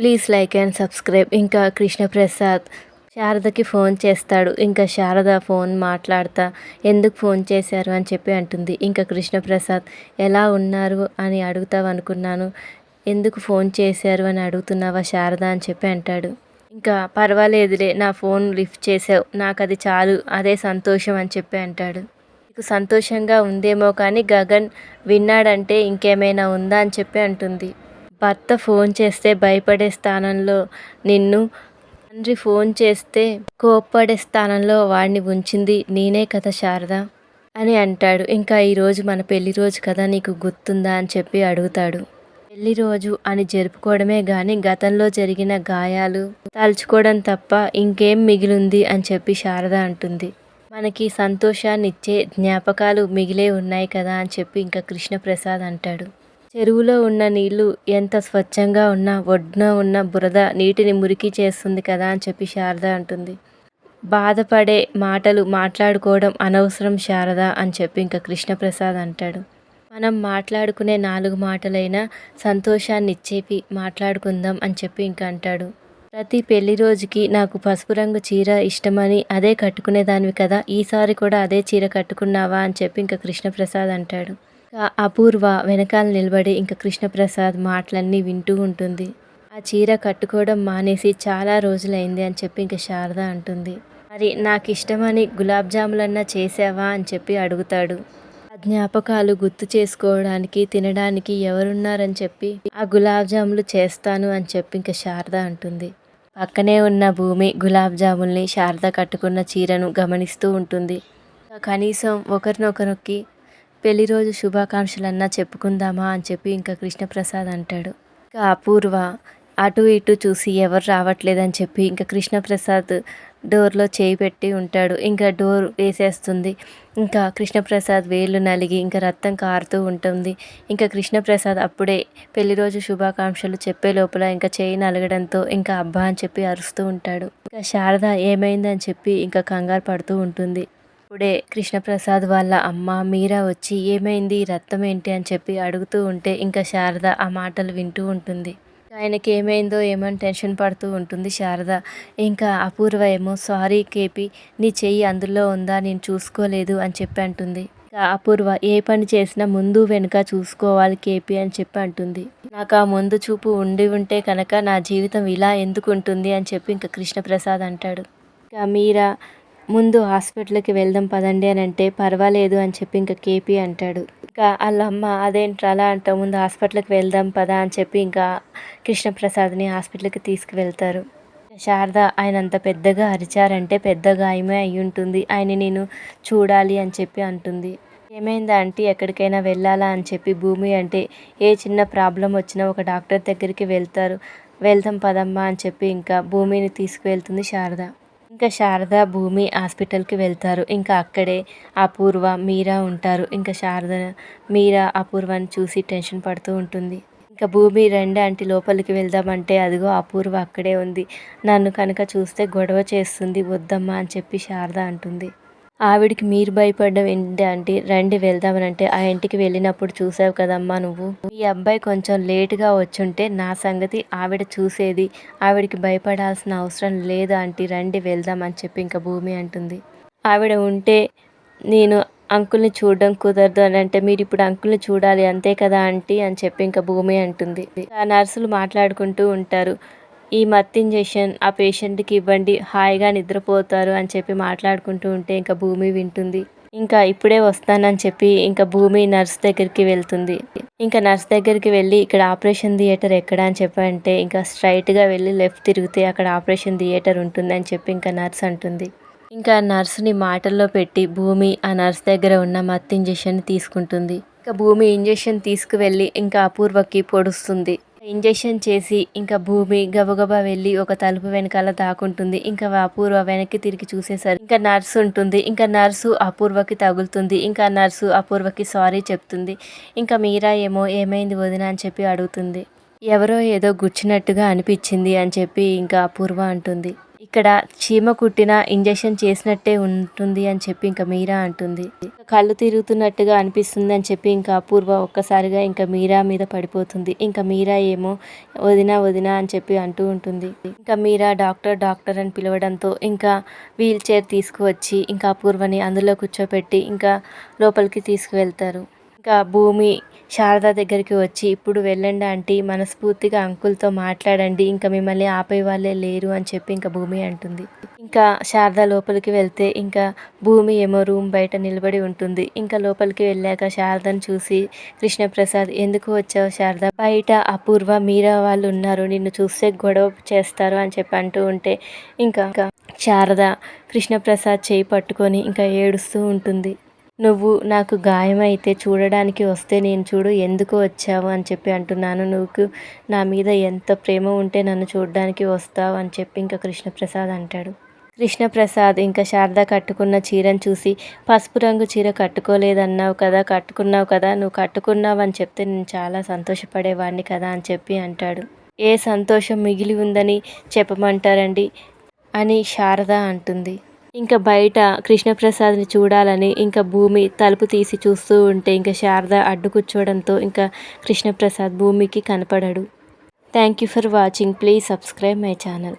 Please like and subscribe. ఇంకా Krishnaprasad శారదకి phone చేస్తాడు. ఇంకా శారద ఫోన్ మాట్లాడతా ఎందుకు ఫోన్ చేశారు అని చెప్పి అంటుంది. ఇంకా కృష్ణప్రసాద్ ఎలా ఉన్నారు అని అడుగుతావనుకున్నాను ఎందుకు ఫోన్ చేశారు అని అడుగుతున్నావా శారద అని చెప్పి అంటాడు. ఇంకా పర్వాలేదులే నా ఫోన్ లిఫ్ట్ చేసావు నాకు అది చాలు అదే సంతోషం అని చెప్పి అంటాడు. నీకు సంతోషంగా ఉందేమో కానీ గగన్ విన్నాడంటే ఇంకేమైనా ఉందా అని చెప్పి అంటుంది. భర్త ఫోన్ చేస్తే భయపడే స్థానంలో నిన్ను తండ్రి ఫోన్ చేస్తే కోప్పడే స్థానంలో వాడిని ఉంచింది నేనే కదా శారద అని అంటాడు. ఇంకా ఈరోజు మన పెళ్ళి రోజు కదా నీకు గుర్తుందా అని చెప్పి అడుగుతాడు. పెళ్ళి రోజు అని జరుపుకోవడమే కానీ గతంలో జరిగిన గాయాలు తలుచుకోవడం తప్ప ఇంకేం మిగిలింది అని చెప్పి శారద అంటుంది. మనకి సంతోషాన్ని ఇచ్చే జ్ఞాపకాలు మిగిలే ఉన్నాయి కదా అని చెప్పి ఇంకా కృష్ణప్రసాద్ అంటాడు. చెరువులో ఉన్న నీళ్ళు ఎంత స్వచ్ఛంగా ఉన్నా ఒడ్డున ఉన్న బురద నీటిని మురికి చేస్తుంది కదా అని చెప్పి శారద అంటుంది. బాధపడే మాటలు మాట్లాడుకోవడం అనవసరం శారద అని చెప్పి ఇంకా కృష్ణప్రసాద్ అంటాడు. మనం మాట్లాడుకునే నాలుగు మాటలైనా సంతోషాన్ని ఇచ్చేవి మాట్లాడుకుందాం అని చెప్పి ఇంకా అంటాడు. ప్రతి పెళ్ళి రోజుకి నాకు పసుపు రంగు చీర ఇష్టమని అదే కట్టుకునేదానివి కదా ఈసారి కూడా అదే చీర కట్టుకున్నావా అని చెప్పి ఇంకా కృష్ణప్రసాద్ అంటాడు. అపూర్వ వెనకాల నిలబడి ఇంకా కృష్ణప్రసాద్ మాటలన్నీ వింటూ ఉంటుంది. ఆ చీర కట్టుకోవడం మానేసి చాలా రోజులైంది అని చెప్పి ఇంకా శారద అంటుంది. మరి నాకు ఇష్టమని గులాబ్ జాములన్నా చేసావా అని చెప్పి అడుగుతాడు. ఆ జ్ఞాపకాలు గుర్తు చేసుకోవడానికి తినడానికి ఎవరున్నారని చెప్పి ఆ గులాబ్ జాములు చేస్తాను అని చెప్పి ఇంకా శారద అంటుంది. పక్కనే ఉన్న భూమి గులాబ్ జాముల్ని శారద కట్టుకున్న చీరను గమనిస్తూ ఉంటుంది. కనీసం ఒకరినొకరికి పెళ్ళి రోజు శుభాకాంక్షలన్నా చెప్పుకుందామా అని చెప్పి ఇంకా కృష్ణప్రసాద్ అంటాడు. ఇంకా అపూర్వ అటు ఇటు చూసి ఎవరు రావట్లేదని చెప్పి ఇంకా కృష్ణప్రసాద్ డోర్లో చేయి పెట్టి ఉంటాడు. ఇంకా డోర్ వేసేస్తుంది. ఇంకా కృష్ణప్రసాద్ వేళ్ళు నలిగి ఇంకా రక్తం కారుతూ ఉంటుంది. ఇంకా కృష్ణప్రసాద్ అప్పుడే పెళ్ళి రోజు శుభాకాంక్షలు చెప్పే లోపల ఇంకా చేయి నలగడంతో ఇంకా అబ్బా అని చెప్పి అరుస్తూ ఉంటాడు. ఇంకా శారద ఏమైందని చెప్పి ఇంకా కంగారు పడుతూ ఉంటుంది. అప్పుడే కృష్ణప్రసాద్ వాళ్ళ అమ్మ మీరా వచ్చి ఏమైంది? రక్తం ఏంటి? అని చెప్పి అడుగుతూ ఉంటే ఇంకా శారద ఆ మాటలు వింటూ ఉంటుంది. ఆయనకి ఏమైందో ఏమని టెన్షన్ పడుతూ ఉంటుంది శారద. ఇంకా అపూర్వ ఏమో సారీ కేపి నీ చెయ్యి అందులో ఉందా? నేను చూసుకోలేదు అని చెప్పి అంటుంది. ఇంకా అపూర్వ ఏ పని చేసినా ముందు వెనుక చూసుకోవాలి కేపి అని చెప్పి అంటుంది. నాకు ఆ ముందు చూపు ఉండి ఉంటే కనుక నా జీవితం ఇలా ఎందుకు ఉంటుంది? అని చెప్పి ఇంకా కృష్ణప్రసాద్ అంటాడు. ఇంకా మీరా ముందు హాస్పిటల్కి వెళ్దాం పదండి అని అంటే పర్వాలేదు అని చెప్పి ఇంకా కేపీ అంటాడు. ఇంకా వాళ్ళ అమ్మ అదేంట్రా అలా అంటావు ముందు హాస్పిటల్కి వెళ్దాం పదా అని చెప్పి ఇంకా కృష్ణప్రసాద్ని హాస్పిటల్కి తీసుకువెళ్తారు. శారద ఆయన అంత పెద్దగా అరిచారంటే పెద్ద గాయమే అయి ఉంటుంది ఆయన నేను చూడాలి అని చెప్పి అంటుంది. ఏమైందా ఆంటీ ఎక్కడికైనా వెళ్ళాలా అని చెప్పి భూమి అంటే ఏ చిన్న ప్రాబ్లం వచ్చినా ఒక డాక్టర్ దగ్గరికి వెళ్తారు. వెళ్దాం పదమ్మా అని చెప్పి ఇంకా భూమిని తీసుకువెళ్తుంది శారద. ఇంకా శారద భూమి హాస్పిటల్కి వెళ్తారు. ఇంకా అక్కడే అపూర్వ మీరా ఉంటారు. ఇంకా శారద మీరా అపూర్వని చూసి టెన్షన్ పడుతూ ఉంటుంది. ఇంకా భూమి రెండు అంటే లోపలికి వెళ్దామంటే అదిగో అపూర్వ అక్కడే ఉంది. నన్ను కనుక చూస్తే గొడవ చేస్తుంది వద్దమ్మా అని చెప్పి శారద అంటుంది. ఆవిడికి మీరు భయపడడం ఏంటి అంటే రండి వెళ్దామని అంటే ఆ ఇంటికి వెళ్ళినప్పుడు చూసావు కదమ్మా నువ్వు. ఈ అబ్బాయి కొంచెం లేటుగా వచ్చుంటే నా సంగతి ఆవిడ చూసేది. ఆవిడికి భయపడాల్సిన అవసరం లేదు ఆంటీ రండి వెళ్దాం అని చెప్పి ఇంకా భూమి అంటుంది. ఆవిడ ఉంటే నేను అంకుల్ని చూడడం కుదరదు అని అంటే మీరు ఇప్పుడు అంకుల్ని చూడాలి అంతే కదా ఆంటీ అని చెప్పి ఇంకా భూమి అంటుంది. ఆ నర్సులు మాట్లాడుకుంటూ ఉంటారు. ఈ మత్ ఇంజెక్షన్ ఆ పేషెంట్కి ఇవ్వండి హాయిగా నిద్రపోతారు అని చెప్పి మాట్లాడుకుంటూ ఉంటే ఇంకా భూమి వింటుంది. ఇంకా ఇప్పుడే వస్తానని చెప్పి ఇంకా భూమి నర్స్ దగ్గరికి వెళ్తుంది. ఇంకా నర్స్ దగ్గరికి వెళ్ళి ఇక్కడ ఆపరేషన్ థియేటర్ ఎక్కడ అని చెప్పంటే ఇంకా స్ట్రైట్గా వెళ్ళి లెఫ్ట్ తిరిగితే అక్కడ ఆపరేషన్ థియేటర్ ఉంటుంది అని చెప్పి ఇంకా నర్స్ అంటుంది. ఇంకా నర్స్ని మాటల్లో పెట్టి భూమి ఆ నర్స్ దగ్గర ఉన్న మత్ ఇంజెక్షన్ తీసుకుంటుంది. ఇంకా భూమి ఇంజెక్షన్ తీసుకువెళ్ళి ఇంకా అపూర్వకి పొడుస్తుంది. ఇంజెక్షన్ చేసి ఇంకా భూమి గబగబా వెళ్ళి ఒక తలుపు వెనకాల దాకుంటుంది ఇంకా అపూర్వ వెనక్కి తిరిగి చూసేసరి ఇంకా నర్సు ఉంటుంది. ఇంకా నర్సు అపూర్వకి తగులుతుంది. ఇంకా నర్సు అపూర్వకి సారీ చెప్తుంది. ఇంకా మీరా ఏమో ఏమైంది వదిన అని చెప్పి అడుగుతుంది. ఎవరో ఏదో గుచ్చినట్టుగా అనిపించింది అని చెప్పి ఇంకా అపూర్వ అంటుంది. ఇక్కడ చీమ కుట్టిన ఇంజెక్షన్ చేసినట్టే ఉంటుంది అని చెప్పి ఇంకా మీరా అంటుంది. కళ్ళు తిరుగుతున్నట్టుగా అనిపిస్తుంది అని చెప్పి ఇంకా అపూర్వ ఒక్కసారిగా ఇంకా మీరా మీద పడిపోతుంది. ఇంకా మీరా ఏమో వదినా వదినా అని చెప్పి అంటూ ఉంటుంది. ఇంకా మీరా డాక్టర్ డాక్టర్ అని పిలవడంతో ఇంకా వీల్ చైర్ తీసుకువచ్చి ఇంకా అపూర్వని అందులో కూర్చోపెట్టి ఇంకా లోపలికి తీసుకువెళ్తారు. ఇంకా భూమి శారద దగ్గరికి వచ్చి ఇప్పుడు వెళ్ళండి ఆంటీ మనస్ఫూర్తిగా అంకుల్తో మాట్లాడండి ఇంకా మిమ్మల్ని ఆపే వాళ్ళే లేరు అని చెప్పి ఇంకా భూమి అంటుంది. ఇంకా శారద లోపలికి వెళ్తే ఇంకా భూమి ఏమో రూమ్ బయట నిలబడి ఉంటుంది. ఇంకా లోపలికి వెళ్ళాక శారదను చూసి కృష్ణప్రసాద్ ఎందుకు వచ్చావు శారద? బయట అపూర్వ మీరా వాళ్ళు ఉన్నారు నిన్ను చూస్తే గొడవ చేస్తారు అని చెప్పి అంటూ ఉంటే ఇంకా ఇంకా శారద కృష్ణప్రసాద్ చేయి పట్టుకొని ఇంకా ఏడుస్తూ ఉంటుంది. నువ్వు నాకు గాయమైతే చూడడానికి వస్తే నేను చూడు ఎందుకు వచ్చావు అని చెప్పి అంటున్నాను. నువ్వు నా మీద ఎంత ప్రేమ ఉంటే నన్ను చూడడానికి వస్తావు అని చెప్పి ఇంకా కృష్ణప్రసాద్ అంటాడు. కృష్ణప్రసాద్ ఇంకా శారద కట్టుకున్న చీరను చూసి పసుపు రంగు చీర కట్టుకోలేదన్నావు కదా కట్టుకున్నావు కదా నువ్వు కట్టుకున్నావు అని చెప్తే నేను చాలా సంతోషపడేవాడిని కదా అని చెప్పి అంటాడు. ఏ సంతోషం మిగిలి ఉందని చెప్పమంటారండి? అని శారద అంటుంది. ఇంకా బయట కృష్ణప్రసాద్ని చూడాలని ఇంకా భూమి తలుపు తీసి చూస్తూ ఉంటే ఇంకా శారద అడ్డు కూర్చోవడంతో ఇంకా కృష్ణప్రసాద్ భూమికి కనపడడు. Thank you for watching please subscribe my channel